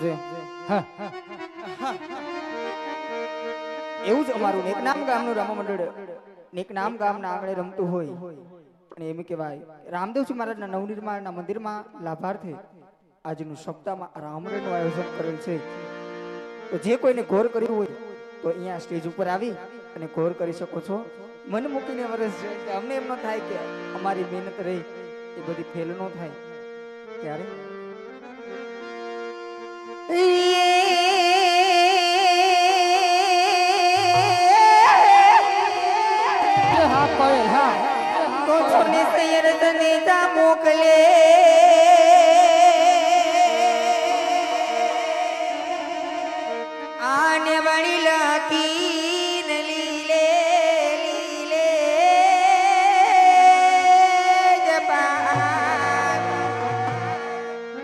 જે એવું જ અમારું નેકનામ ગામનું રામા મંડળ. નેકનામ ગામના આંગણે રમતું હોય. પણ એમ કહેવાય, રામદેવજી મહારાજના નવનિર્માણના મંદિરમાં લાભાર્થે આજનું સપ્તાહમાં રામરણનું આયોજન કરેલ છે. તો જે કોઈને ઘોર કર્યું હોય, તો અહીંયા સ્ટેજ ઉપર આવી અને ઘોર કરી શકો છો. મન મૂકીને વરસ અમને એમ ન થાય કે અમારી મહેનત રહી, એ બધી ફેલ ન થાય. ત્યારે મોકલે.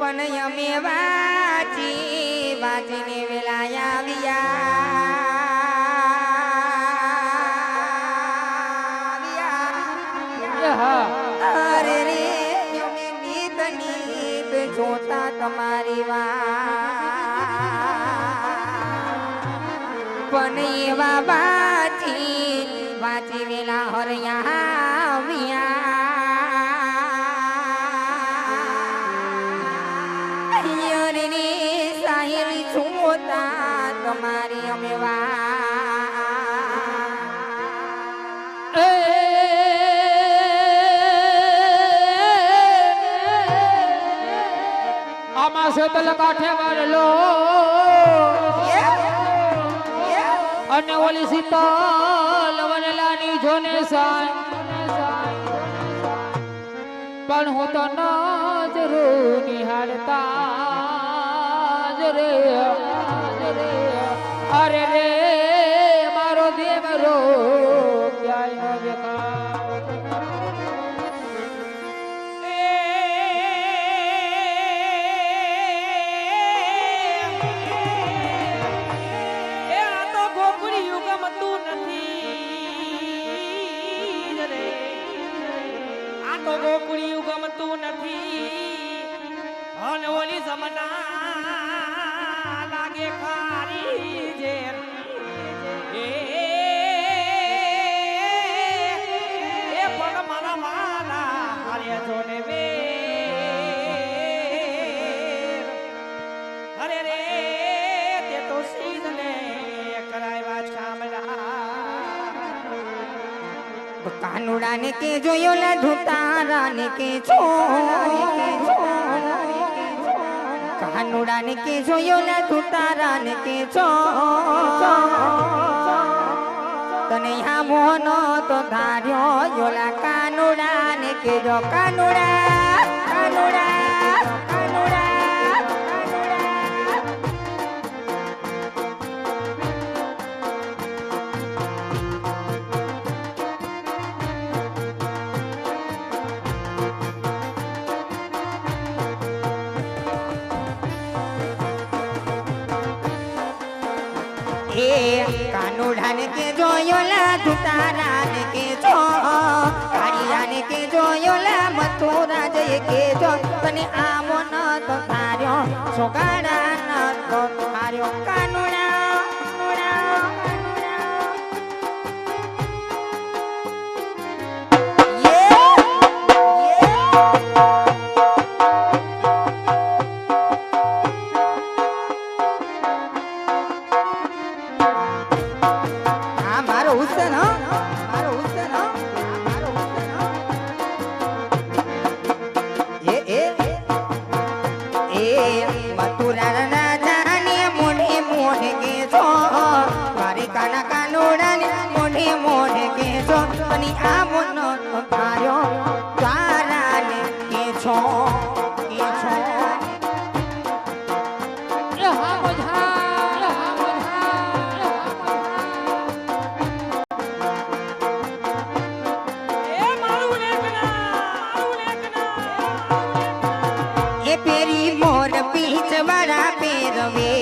પણ અમે વાંચી વાંચીને વેલા આવ્યા. અરે રે નીત નીત જોતા તમારી વાત. પણ એવા વાંચી વાંચી વેલા હરયા આવ્યા અરે રે સાહેબી જોતા તમારી અમે એ આમાં શેતલ કાંઠે વાળલો. અને ઓલી શીતલ વનલાની જોને સાય. પણ હું તો નજરો નિહાળતા. રે અરે રે કાનુડા ને કે જોયો લા ધુતારા ને કે છો કાનુડા ને કે જોયો લા ધુતારા ને કે છો તને યા મોનો તો ધાર્યો યોલા કાનુડા ને કે જો કાનુડા કાનુડા એ કાનુડાને કે જોયો લા ધુતારાને કે જો કાળિયાને કે જોયો લા મથુરા જય કે જો તને આમો ન તો તાર્યો સોગાડા ન તો તાર્યો કાનુડા, અને આ મન તાર્યો તારાને કે છો કે છો મારું મારું પેરી મોર પીચ વાળા પેરવે.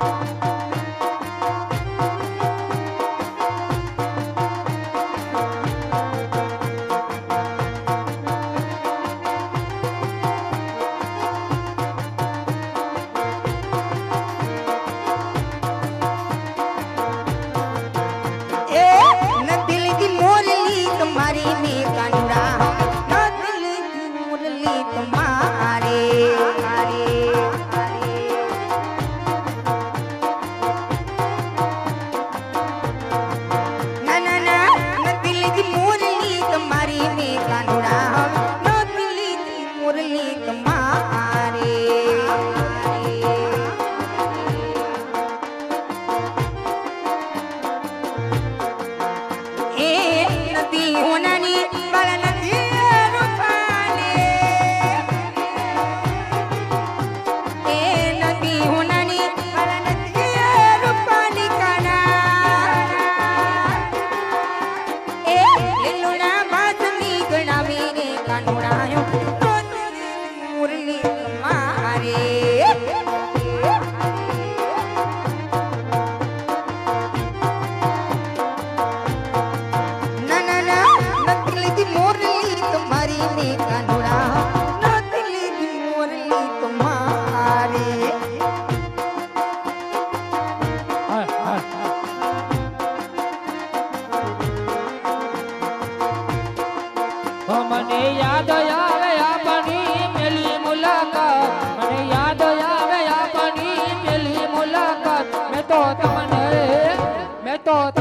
到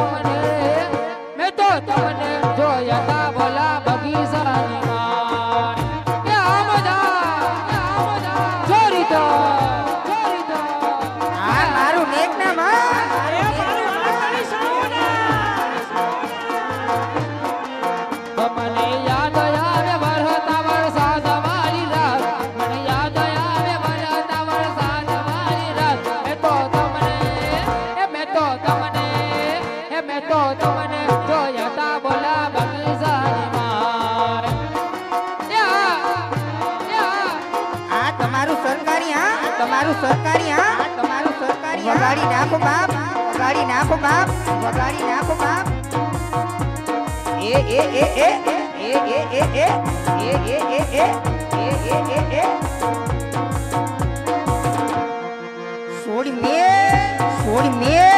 તમારું સરકારી હા તમારું સરકારી વગાડી નાખો બાપ વગાડી નાખો બાપ વગાડી નાખો બાપ એ એ એ એ એ એ એ એ એ એ એ એ એ એ એ સોળ મે સોળ મે